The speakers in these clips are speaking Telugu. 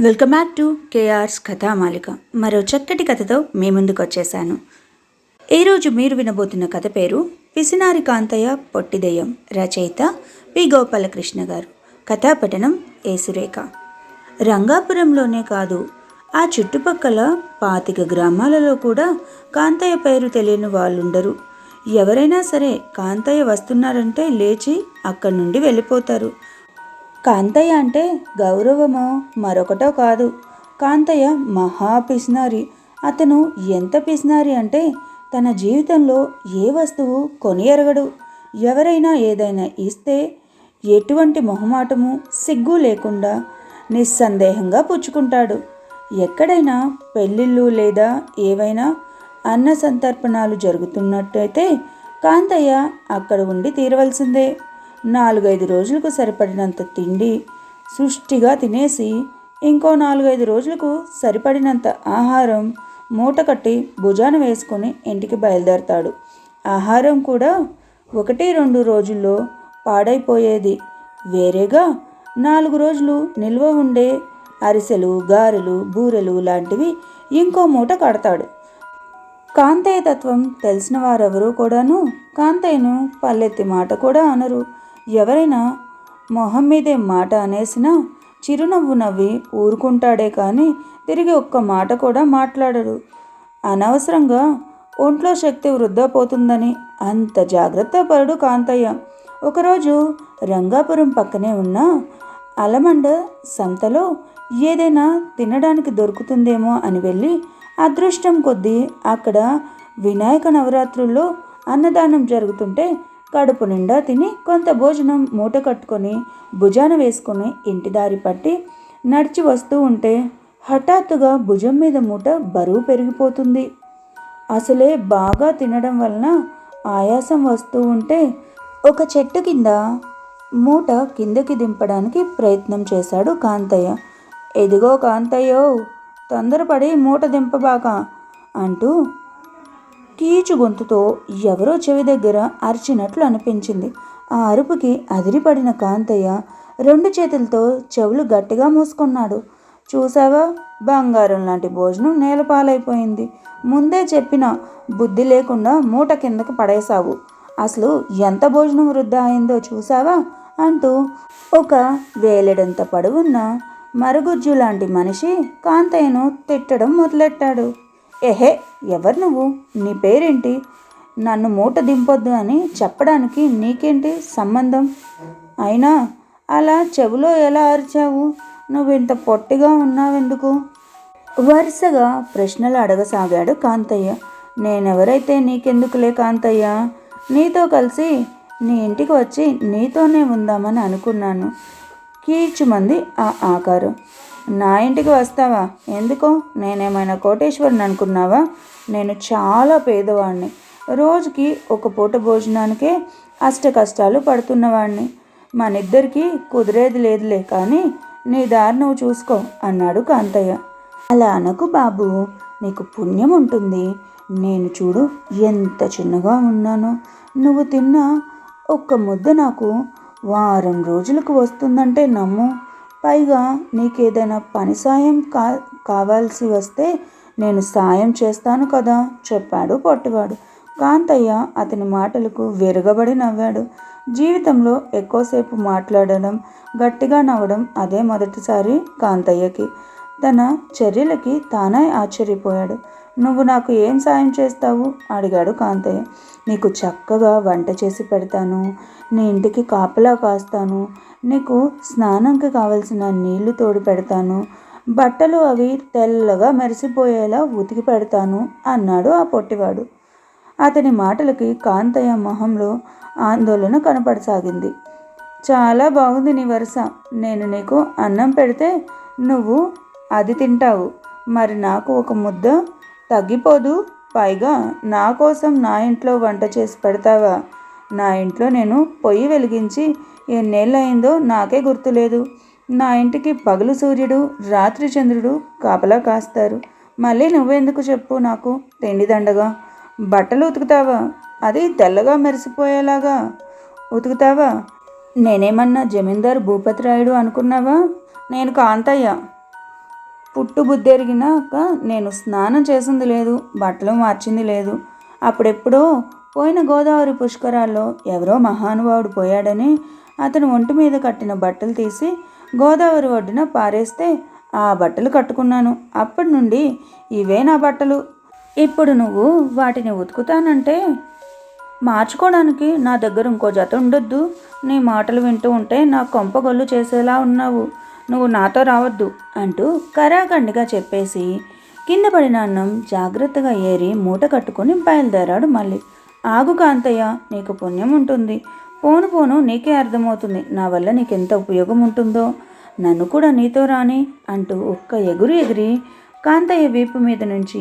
Welcome back to KR's Kathamalika మరో చక్కటి కథతో మీ ముందుకు వచ్చేసాను ఈరోజు మీరు వినబోతున్న కథ పేరు పిసినారి కాంతయ్య పొట్టిదయ్యం రచయిత పి. గోపాలకృష్ణ గారు. కథాపఠనం ఏసురేఖ రంగాపురంలోనే కాదు ఆ చుట్టుపక్కల పాతిక గ్రామాలలో కూడా కాంతయ్య పేరు తెలియని వాళ్ళుండరు. ఎవరైనా సరే కాంతయ్య వస్తున్నారంటే లేచి అక్కడి నుండి వెళ్ళిపోతారు. కాంతయ్య అంటే గౌరవమో? మరొకటో కాదు. కాంతయ్య మహా పిసినారి. అతను ఎంత పిసినారి అంటే తన జీవితంలో ఏ వస్తువు కొని ఎరగడు ఎవరైనా ఏదైనా ఇస్తే ఎటువంటి మొహమాటము సిగ్గు లేకుండా నిస్సందేహంగా పుచ్చుకుంటాడు. ఎక్కడైనా పెళ్ళిళ్ళు లేదా ఏవైనా అన్న సంతర్పణాలు జరుగుతున్నట్టయితే కాంతయ్య అక్కడ ఉండి తీరవలసిందే. నాలుగైదు రోజులకు సరిపడినంత తిండి సృష్టిగా తినేసి ఇంకో నాలుగైదు రోజులకు సరిపడినంత ఆహారం మూట కట్టి భుజాన వేసుకొని ఇంటికి బయలుదేరతాడు. ఆహారం కూడా ఒకటి రెండు రోజుల్లో పాడైపోయేది. వేరేగా నాలుగు రోజులు నిల్వ ఉండే అరిసెలు గారెలు బూరెలు లాంటివి ఇంకో మూట కడతాడు. కాంతయ్య తత్వం తెలిసిన వారెవరూ కూడాను కాంతయ్యను పల్లెత్తి మాట కూడా అనరు. ఎవరైనా మొహం మీదే మాట అనేసినా చిరునవ్వు నవ్వి ఊరుకుంటాడే కానీ తిరిగి ఒక్క మాట కూడా మాట్లాడడు. అనవసరంగా ఒంట్లో శక్తి వృద్ధా పోతుందని అంత జాగ్రత్త పరుడు కాంతయ్య. ఒకరోజు రంగాపురం పక్కనే ఉన్న అలమండ సంతలో ఏదైనా తినడానికి దొరుకుతుందేమో అని వెళ్ళి అదృష్టం కొద్దీ అక్కడ వినాయక నవరాత్రుల్లో అన్నదానం జరుగుతుంటే కడుపు నిండా తిని కొంత భోజనం మూట కట్టుకొని భుజాన వేసుకొని ఇంటి దారి పట్టి నడిచి వస్తూ ఉంటే హఠాత్తుగా భుజం మీద మూట బరువు పెరిగిపోతుంది. అసలే బాగా తినడం వలన ఆయాసం వస్తూ ఉంటే ఒక చెట్టు కింద మూట కిందకి దింపడానికి ప్రయత్నం చేశాడు కాంతయ్య. ఎదిగో కాంతయ్యో తొందరపడి మూట దింపబాక అంటూ కీచు గొంతుతో ఎవరో చెవి దగ్గర అరిచినట్లు అనిపించింది. ఆ అరుపుకి అదిరిపడిన కాంతయ్య రెండు చేతులతో చెవులు గట్టిగా మూసుకున్నాడు. చూసావా? బంగారం లాంటి భోజనం నేలపాలైపోయింది. ముందే చెప్పిన బుద్ధి లేకుండా మూట కిందకి పడేశావు. అసలు ఎంత భోజనం వృద్ధా అయిందో చూసావా? అంటూ ఒక వేలెడంత పడువున్న మరుగుజ్జు లాంటి మనిషి కాంతయ్యను తిట్టడం మొదలెట్టాడు. ఎహే ఎవరు నువ్వు? నీ పేరేంటి? నన్ను మూట దింపొద్దు అని చెప్పడానికి నీకేంటి సంబంధం? అయినా అలా చెవిలో ఎలా అరిచావు? నువ్వు ఇంత పొట్టిగా ఉన్నావెందుకు? వరుసగా ప్రశ్నలు అడగసాగాడు కాంతయ్య. నేనెవరైతే నీకెందుకులే కాంతయ్య? నీతో కలిసి నీ ఇంటికి వచ్చి నీతోనే ఉందామని అనుకున్నాను. కీచుమంది ఆ ఆకారం. నా ఇంటికి వస్తావా? ఎందుకో? నేనేమైనా కోటేశ్వరిని అనుకున్నావా? నేను చాలా పేదవాడిని రోజుకి ఒక పూట భోజనానికే అష్ట కష్టాలు పడుతున్నవాడిని మనిద్దరికీ కుదిరేది లేదులే కానీ నీ దారి నువ్వు చూసుకో అన్నాడు కాంతయ్య. అలా అనకు బాబు నీకు పుణ్యం ఉంటుంది. నేను చూడు ఎంత చిన్నగా ఉన్నానో. నువ్వు తిన్న ఒక్క ముద్ద నాకు. వారం రోజులకు వస్తుందంటే నమ్ము. పైగా నీకేదైనా పని సాయం కా కావాల్సి వస్తే నేను సాయం చేస్తాను కదా చెప్పాడు పొట్టివాడు. కాంతయ్య అతని మాటలకు విరగబడి నవ్వాడు. జీవితంలో ఎక్కువసేపు మాట్లాడడం గట్టిగా నవ్వడం అదే మొదటిసారి కాంతయ్యకి. తన చర్యలకి తానే ఆశ్చర్యపోయాడు. నువ్వు నాకు ఏం సాయం చేస్తావు? అడిగాడు కాంతయ్య. నీకు చక్కగా వంట చేసి పెడతాను. నీ ఇంటికి కాపలా కాస్తాను. నీకు స్నానంకి కావలసిన నీళ్ళు తోడు పెడతాను. బట్టలు అవి తెల్లగా మెరిసిపోయేలా ఉతికి పెడతాను అన్నాడు ఆ పొట్టివాడు. అతని మాటలకి కాంతయ్య మొహంలో ఆందోళన కనపడసాగింది. చాలా బాగుంది నీ వరుస. నేను నీకు అన్నం పెడితే నువ్వు అది తింటావు. మరి నాకు ఒక ముద్ద తగ్గిపోదు. పైగా నా కోసం నా ఇంట్లో వంట చేసి పెడతావా? నా ఇంట్లో నేను పొయ్యి వెలిగించి ఎన్నేళ్ళయిందో నాకే గుర్తులేదు. నా ఇంటికి పగలు సూర్యుడు రాత్రి చంద్రుడు కాపలా కాస్తారు. మళ్ళీ నువ్వెందుకు చెప్పు నాకు? తిండి దండగా. బట్టలు ఉతుకుతావా? అది తెల్లగా మెరిసిపోయేలాగా. ఉతుకుతావా? నేనేమన్నా జమీందారు భూపతిరాయుడు అనుకున్నావా? నేను కాంతయ్య. పుట్టు బుద్ధెరిగినాక నేను స్నానం చేసింది లేదు బట్టలు మార్చింది లేదు. అప్పుడెప్పుడో పోయిన గోదావరి పుష్కరాల్లో ఎవరో మహానుభావుడు పోయాడని అతను ఒంటి మీద కట్టిన బట్టలు తీసి గోదావరి ఒడ్డున పారేస్తే ఆ బట్టలు కట్టుకున్నాను. అప్పటి నుండి ఇవే నా బట్టలు. ఇప్పుడు నువ్వు వాటిని ఉతుకుతానంటే మార్చుకోవడానికి నా దగ్గర ఇంకో జత ఉండొద్దు. నీ మాటలు వింటూ ఉంటే నా కొంపగొల్లు చేసేలా ఉన్నావు. నువ్వు నాతో రావద్దు అంటూ కరాఖండిగా చెప్పేసి కింద పడిన అన్నం జాగ్రత్తగా ఏరి మూట కట్టుకొని బయలుదేరాడు మళ్ళీ. ఆగు కాంతయ్య నీకు పుణ్యం ఉంటుంది. పోను పోను నీకే అర్థమవుతుంది. నా వల్ల నీకెంత ఉపయోగం ఉంటుందో. నన్ను కూడా నీతో రాని అంటూ ఒక్క ఎగురు ఎగిరి కాంతయ్య వీపు మీద నుంచి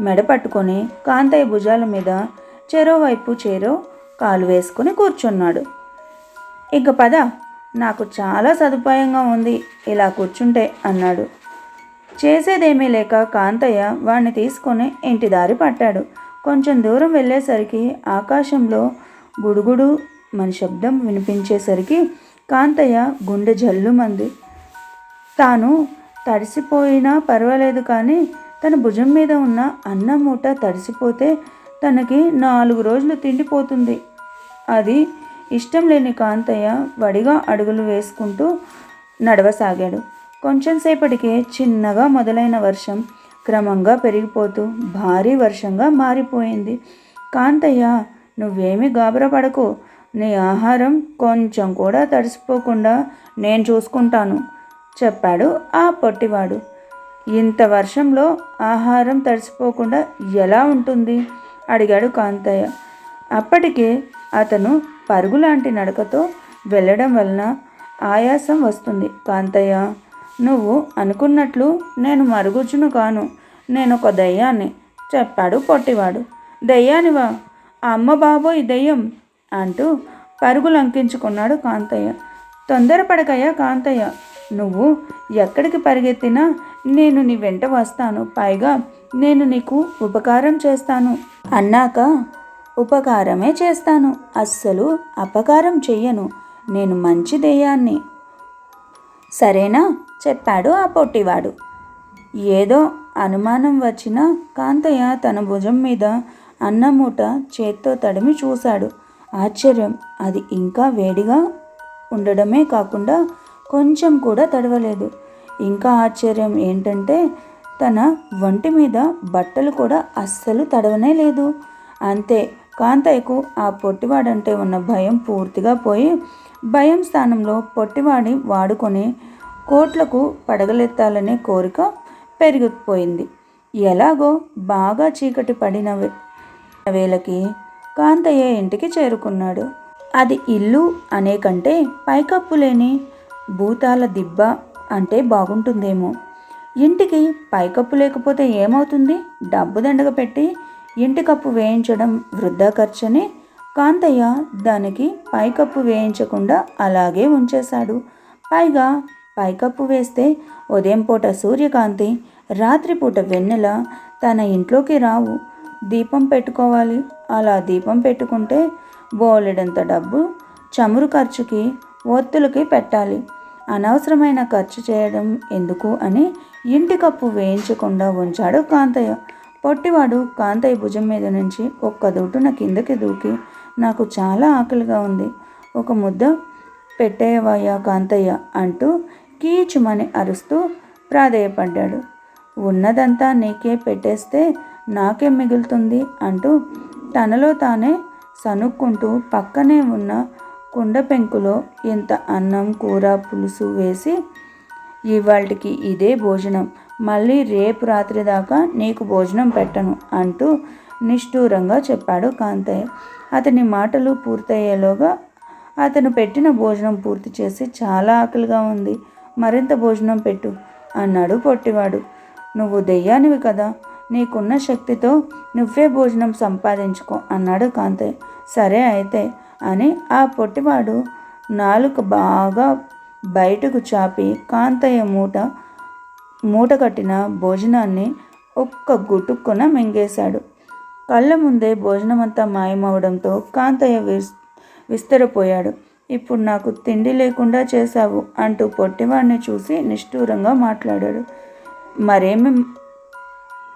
మెడ పట్టుకొని కాంతయ్య భుజాల మీద చెరో వైపు చేరో కాలు వేసుకొని కూర్చున్నాడు. ఇక పద నాకు చాలా సదుపాయంగా ఉంది ఇలా కూర్చుంటే అన్నాడు. చేసేదేమీ లేక కాంతయ్య వాణ్ణి తీసుకొని ఇంటి దారి పట్టాడు. కొంచెం దూరం వెళ్ళేసరికి ఆకాశంలో గుడుగుడు మన శబ్దం వినిపించేసరికి కాంతయ్య గుండె జల్లుమంది. తాను తడిసిపోయినా పర్వాలేదు కానీ తన భుజం మీద ఉన్న అన్నం మూట తడిసిపోతే తనకి నాలుగు రోజులు తిండిపోతుంది. అది ఇష్టం లేని కాంతయ్య వడిగా అడుగులు వేసుకుంటూ నడవసాగాడు. కొంచెంసేపటికే చిన్నగా మొదలైన వర్షం క్రమంగా పెరిగిపోతూ భారీ వర్షంగా మారిపోయింది. కాంతయ్య నువ్వేమీ గాబరపడకు. నీ ఆహారం కొంచెం కూడా తడిసిపోకుండా నేను చూసుకుంటాను చెప్పాడు ఆ పొట్టివాడు. ఇంత వర్షంలో ఆహారం తడిసిపోకుండా ఎలా ఉంటుంది? అడిగాడు కాంతయ్య. అప్పటికే అతను పరుగులాంటి నడకతో వెళ్ళడం వలన ఆయాసం వస్తుంది. కాంతయ్య నువ్వు అనుకున్నట్లు నేను మరుగుజ్జును కాను నేను ఒక దయ్యాన్ని. చెప్పాడు పొట్టివాడు. దయ్యానివా? అమ్మ బాబోయ్ దయ్యం! అంటూ పరుగులు అంకించుకున్నాడు కాంతయ్య. తొందరపడకయ్యా కాంతయ్య! నువ్వు ఎక్కడికి పరిగెత్తినా నేను నీ వెంట వస్తాను. పైగా నేను నీకు ఉపకారం చేస్తాను. అన్నాక ఉపకారమే చేస్తాను. అస్సలు అపకారం చెయ్యను. నేను మంచి దెయ్యాన్ని సరేనా? చెప్పాడు ఆ పొట్టివాడు. ఏదో అనుమానం వచ్చిన కాంతయ్య తన భుజం మీద అన్నమూట చేత్తో తడిమి చూశాడు. ఆశ్చర్యం. అది ఇంకా వేడిగా ఉండడమే కాకుండా కొంచెం కూడా తడవలేదు. ఇంకా ఆశ్చర్యం ఏంటంటే తన ఒంటి మీద బట్టలు కూడా అస్సలు తడవనే లేదు. అంతే. కాంతయ్యకు ఆ పొట్టివాడంటే ఉన్న భయం పూర్తిగా పోయి భయం స్థానంలో పొట్టివాడి వాడుకొని కోట్లకు పడగలెత్తాలనే కోరిక పెరిగిపోయింది. ఎలాగో బాగా చీకటి పడిన వేళకి కాంతయ్య ఇంటికి చేరుకున్నాడు. అది ఇల్లు అనే కంటే పైకప్పు లేని భూతాల దిబ్బ అంటే బాగుంటుందేమో. ఇంటికి పైకప్పు లేకపోతే ఏమవుతుంది? డబ్బు దండగ పెట్టి ఇంటి కప్పు వేయించడం వృద్ధా ఖర్చని. కాంతయ్య దానికి పైకప్పు వేయించకుండా అలాగే ఉంచేశాడు. పైగా పైకప్పు వేస్తే ఉదయం పూట సూర్యకాంతి రాత్రిపూట వెన్నెల తన ఇంట్లోకి రావు. దీపం పెట్టుకోవాలి. అలా దీపం పెట్టుకుంటే బోలెడంత డబ్బు చమురు ఖర్చుకి ఒత్తులకి పెట్టాలి. అనవసరమైన ఖర్చు చేయడం ఎందుకు అని ఇంటి కప్పు వేయించకుండా ఉంచాడు కాంతయ్య. పొట్టివాడు కాంతయ్య భుజం మీద నుంచి ఒక్క దుట్టున కిందకి దూకి నాకు చాలా ఆకలిగా ఉంది. ఒక ముద్ద పెట్టేవయ్యా కాంతయ్య అంటూ కీచుమని అరుస్తూ ప్రాధేయపడ్డాడు. ఉన్నదంతా నీకే పెట్టేస్తే నాకేం మిగులుతుంది అంటూ తనలో తానే సనుక్కుంటూ పక్కనే ఉన్న కుండ పెంకులో ఇంత అన్నం కూర పులుసు వేసి ఇవాళకి ఇదే భోజనం మళ్ళీ రేపు రాత్రి దాకా నీకు భోజనం పెట్టను అంటూ నిష్ఠూరంగా చెప్పాడు కాంతయ్య. అతని మాటలు పూర్తయ్యేలోగా అతను పెట్టిన భోజనం పూర్తి చేసి చాలా ఆకలిగా ఉంది. మరింత భోజనం పెట్టు అన్నాడు పొట్టివాడు. నువ్వు దెయ్యానివి కదా నీకున్న శక్తితో నువ్వే భోజనం సంపాదించుకో అన్నాడు కాంతయ్య. సరే అయితే అని ఆ పొట్టివాడు నాలుక బాగా బయటకు చాపి కాంతయ్య మూట మూట కట్టిన భోజనాన్ని ఒక్క గుటుక్కున మింగేశాడు. కళ్ళ ముందే భోజనమంతా మాయమవడంతో కాంతయ్య విస్ విస్తరపోయాడు. ఇప్పుడు నాకు తిండి లేకుండా చేశావు అంటూ పొట్టివాడిని చూసి నిష్ఠూరంగా మాట్లాడాడు. మరేమి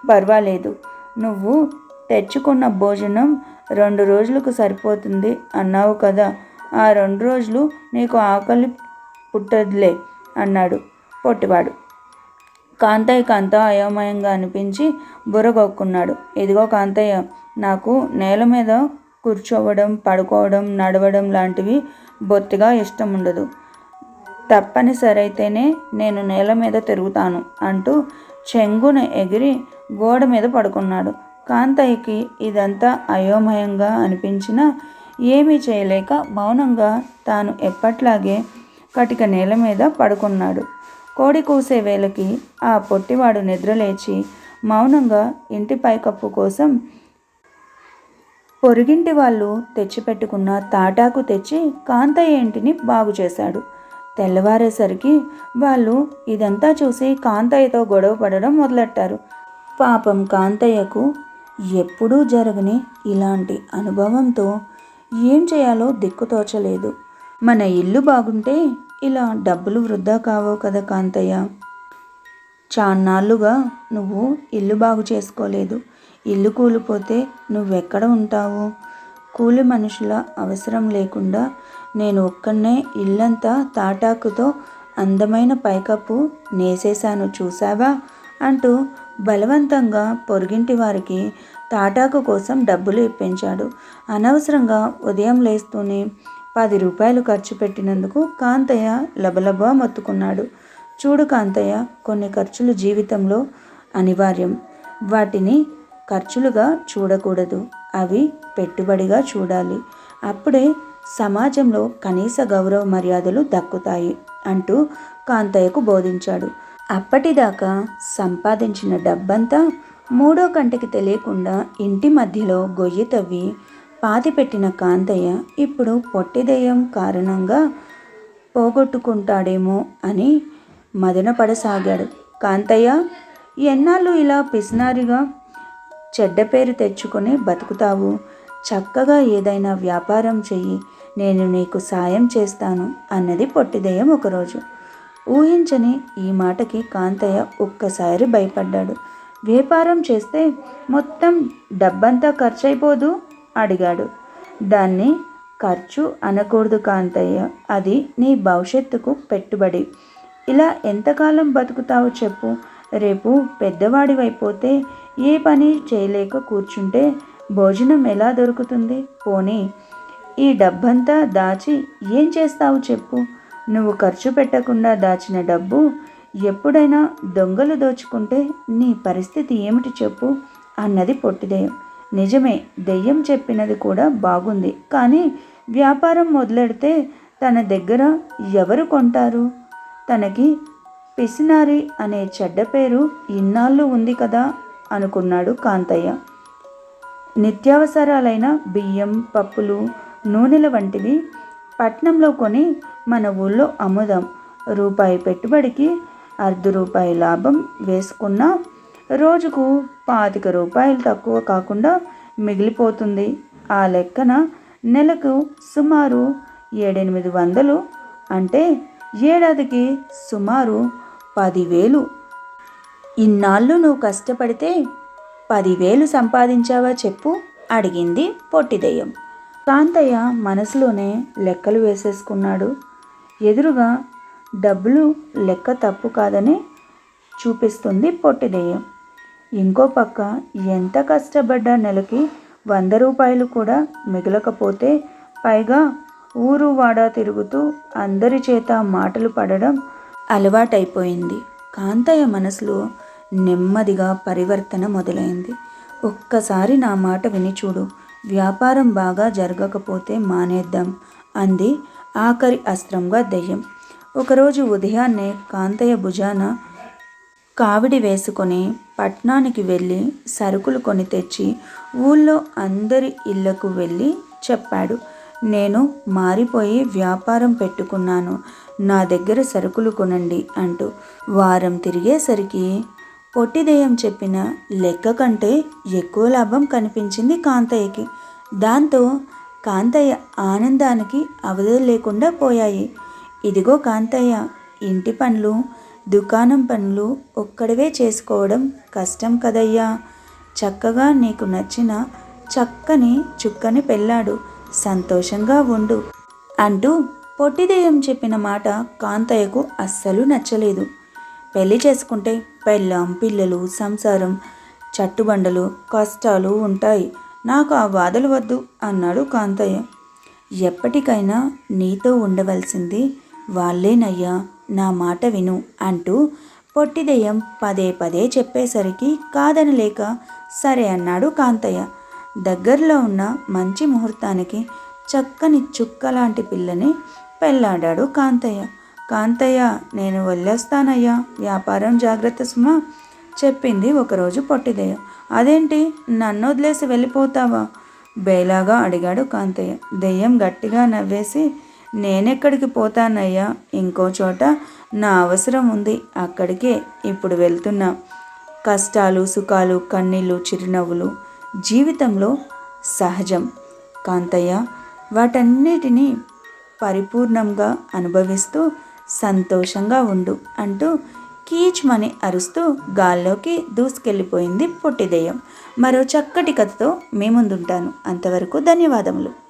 పర్వాలేదు. నువ్వు తెచ్చుకున్న భోజనం రెండు రోజులకు సరిపోతుంది అన్నావు కదా. ఆ రెండు రోజులు నీకు ఆకలి పుట్టదులే అన్నాడు పొట్టివాడు. కాంతయ్యకి అంతా అయోమయంగా అనిపించి బుర్రగొక్కున్నాడు. ఇదిగో కాంతయ్య నాకు నేల మీద కూర్చోవడం పడుకోవడం నడవడం లాంటివి బొత్తిగా ఇష్టం ఉండదు తప్పనిసరి అయితేనే నేను నేల మీద తిరుగుతాను అంటూ చెంగున ఎగిరి గోడ మీద పడుకున్నాడు. కాంతయ్యకి ఇదంతా అయోమయంగా అనిపించినా ఏమీ చేయలేక మౌనంగా తాను ఎప్పట్లాగే కటిక నేల మీద పడుకున్నాడు. కోడి కూసే వేళకి ఆ పొట్టివాడు నిద్రలేచి మౌనంగా ఇంటి పైకప్పు కోసం పొరుగింటి వాళ్ళు తెచ్చిపెట్టుకున్న తాటాకు తెచ్చి కాంతయ్య ఇంటిని బాగు చేశాడు. తెల్లవారేసరికి వాళ్ళు ఇదంతా చూసి కాంతయ్యతో గొడవ పడడం మొదలెట్టారు. పాపం కాంతయ్యకు ఎప్పుడూ జరగని ఇలాంటి అనుభవంతో ఏం చేయాలో దిక్కుతోచలేదు మన ఇల్లు బాగుంటే ఇలా డబ్బులు వృధా కావో కదా కాంతయ్య? చాన్నాళ్ళుగా నువ్వు ఇల్లు బాగు చేసుకోలేదు. ఇల్లు కూలిపోతే నువ్వెక్కడ ఉంటావు? కూలి మనుషుల అవసరం లేకుండా నేను ఒక్కనే ఇల్లంతా తాటాకుతో అందమైన పైకప్పు నేసేశాను చూసావా అంటూ బలవంతంగా పొరుగింటి వారికి తాటాకు కోసం డబ్బులు ఇప్పించాడు. అనవసరంగా ఉదయం లేస్తూనే పది రూపాయలు ఖర్చు పెట్టినందుకు కాంతయ్య లబలబా మొత్తుకున్నాడు. చూడు కాంతయ్య కొన్ని ఖర్చులు జీవితంలో అనివార్యం. వాటిని ఖర్చులుగా చూడకూడదు. అవి పెట్టుబడిగా చూడాలి. అప్పుడే సమాజంలో కనీస గౌరవ మర్యాదలు దక్కుతాయి అంటూ కాంతయ్యకు బోధించాడు. అప్పటిదాకా సంపాదించిన డబ్బంతా మూడో కంటికి తెలియకుండా ఇంటి మధ్యలో గొయ్యి తవ్వి పాతిపెట్టిన కాంతయ్య ఇప్పుడు పొట్టిదయం కారణంగా పోగొట్టుకుంటాడేమో అని మదనపడసాగాడు. కాంతయ్య ఎన్నాళ్ళు ఇలా పిసినారిగా చెడ్డ పేరు తెచ్చుకొని బతుకుతావు? చక్కగా ఏదైనా వ్యాపారం చెయ్యి నేను నీకు సాయం చేస్తాను అన్నది పొట్టిదయం ఒకరోజు. ఊహించని ఈ మాటకి కాంతయ్య ఒక్కసారి భయపడ్డాడు. వ్యాపారం చేస్తే మొత్తం డబ్బంతా ఖర్చు అయిపోదు అడిగాడు. దాన్ని ఖర్చు అనకూడదు కాంతయ్య అది నీ భవిష్యత్తుకు పెట్టుబడి. ఇలా ఎంతకాలం బతుకుతావు చెప్పు. రేపు పెద్దవాడివైపోతే ఏ పని చేయలేక కూర్చుంటే భోజనం ఎలా దొరుకుతుంది? పోనీ. ఈ డబ్బంతా దాచి ఏం చేస్తావు చెప్పు. నువ్వు ఖర్చు పెట్టకుండా దాచిన డబ్బు ఎప్పుడైనా దొంగలు దోచుకుంటే నీ పరిస్థితి ఏమిటి చెప్పు అన్నది పొట్టిదేయం. నిజమే దెయ్యం చెప్పినది కూడా బాగుంది. కానీ వ్యాపారం మొదలెడితే తన దగ్గర ఎవరు కొంటారు? తనకి పిసినారి అనే చెడ్డ పేరు ఇన్నాళ్ళు ఉంది కదా అనుకున్నాడు కాంతయ్య. నిత్యావసరాలైన బియ్యం పప్పులు నూనెల వంటివి పట్నంలో కొని మన ఊళ్ళో అమ్ముదాం. రూపాయి పెట్టుబడికి అర్ధ రూపాయి లాభం వేసుకున్న రోజుకు పాతిక రూపాయలు తక్కువ కాకుండా మిగిలిపోతుంది. ఆ లెక్కన నెలకు సుమారు ఏడెనిమిది వందలు అంటే ఏడాదికి సుమారు పదివేలు. ఇన్నాళ్ళు నువ్వు కష్టపడితే పదివేలు సంపాదించావా చెప్పు అడిగింది పొట్టిదయ్యం. కాంతయ్య మనసులోనే లెక్కలు వేసేసుకున్నాడు. ఎదురుగా డబ్బులు లెక్క తప్పు కాదని చూపిస్తుంది పొట్టిదయ్యం. ఇంకో పక్క ఎంత కష్టపడ్డా నెలకి వంద రూపాయలు కూడా మిగలకపోతే పైగా ఊరు వాడా తిరుగుతూ అందరి చేత మాటలు పడడం అలవాటైపోయింది. కాంతయ్య మనసులో నెమ్మదిగా పరివర్తన మొదలైంది. ఒక్కసారి నా మాట విని చూడు వ్యాపారం బాగా జరగకపోతే మానేద్దాం అంది ఆఖరి అస్త్రంగా దెయ్యం. ఒకరోజు ఉదయాన్నే కాంతయ్య భుజాన కావిడి వేసుకొని పట్నానికి వెళ్ళి సరుకులు కొని తెచ్చి ఊళ్ళో అందరి ఇళ్ళకు వెళ్ళి చెప్పాడు. నేను మారిపోయి వ్యాపారం పెట్టుకున్నాను. నా దగ్గర సరుకులు కొనండి అంటూ. వారం తిరిగేసరికి పొట్టిదేయం చెప్పిన లెక్క కంటే ఎక్కువ లాభం కనిపించింది కాంతయ్యకి. దాంతో కాంతయ్య ఆనందానికి అవధులు లేకుండా పోయాయి. ఇదిగో కాంతయ్య ఇంటి పనులు దుకాణం పనులు ఒక్కడివే చేసుకోవడం కష్టం కదయ్యా. చక్కగా నీకు నచ్చిన చక్కని చుక్కని పెళ్ళాడు. సంతోషంగా ఉండు అంటూ పొట్టిదేయం చెప్పిన మాట కాంతయ్యకు అస్సలు నచ్చలేదు. పెళ్ళి చేసుకుంటే పెళ్ళాం పిల్లలు సంసారం చట్టుబండలు కష్టాలు ఉంటాయి. నాకు ఆ బాధలు వద్దు అన్నాడు కాంతయ్య. ఎప్పటికైనా నీతో ఉండవలసింది వాళ్ళేనయ్యా. నా మాట విను అంటూ పొట్టిదెయ్యం పదే పదే చెప్పేసరికి కాదనలేక సరే అన్నాడు కాంతయ్య. దగ్గరలో ఉన్న మంచి ముహూర్తానికి చక్కని చుక్క లాంటి పిల్లని పెళ్ళాడాడు కాంతయ్య. కాంతయ్య నేను వెళ్ళేస్తానయ్యా వ్యాపారం జాగ్రత్త సుమా చెప్పింది ఒకరోజు పొట్టిదయ్య. అదేంటి నన్ను వదిలేసి వెళ్ళిపోతావా? బేలాగా అడిగాడు కాంతయ్య. దెయ్యం గట్టిగా నవ్వేసి నేనెక్కడికి పోతానయ్యా? ఇంకో చోట నా అవసరం ఉంది. అక్కడికే ఇప్పుడు వెళ్తున్నా. కష్టాలు సుఖాలు కన్నీళ్ళు చిరునవ్వులు జీవితంలో సహజం. కాంతయ్య వాటన్నిటినీ పరిపూర్ణంగా అనుభవిస్తూ సంతోషంగా ఉండు అంటూ కీచ్మని అరుస్తూ గాల్లోకి దూసుకెళ్ళిపోయింది పొట్టిదేయం మరో చక్కటి కథతో మీ ముందుంటాను. అంతవరకు ధన్యవాదములు.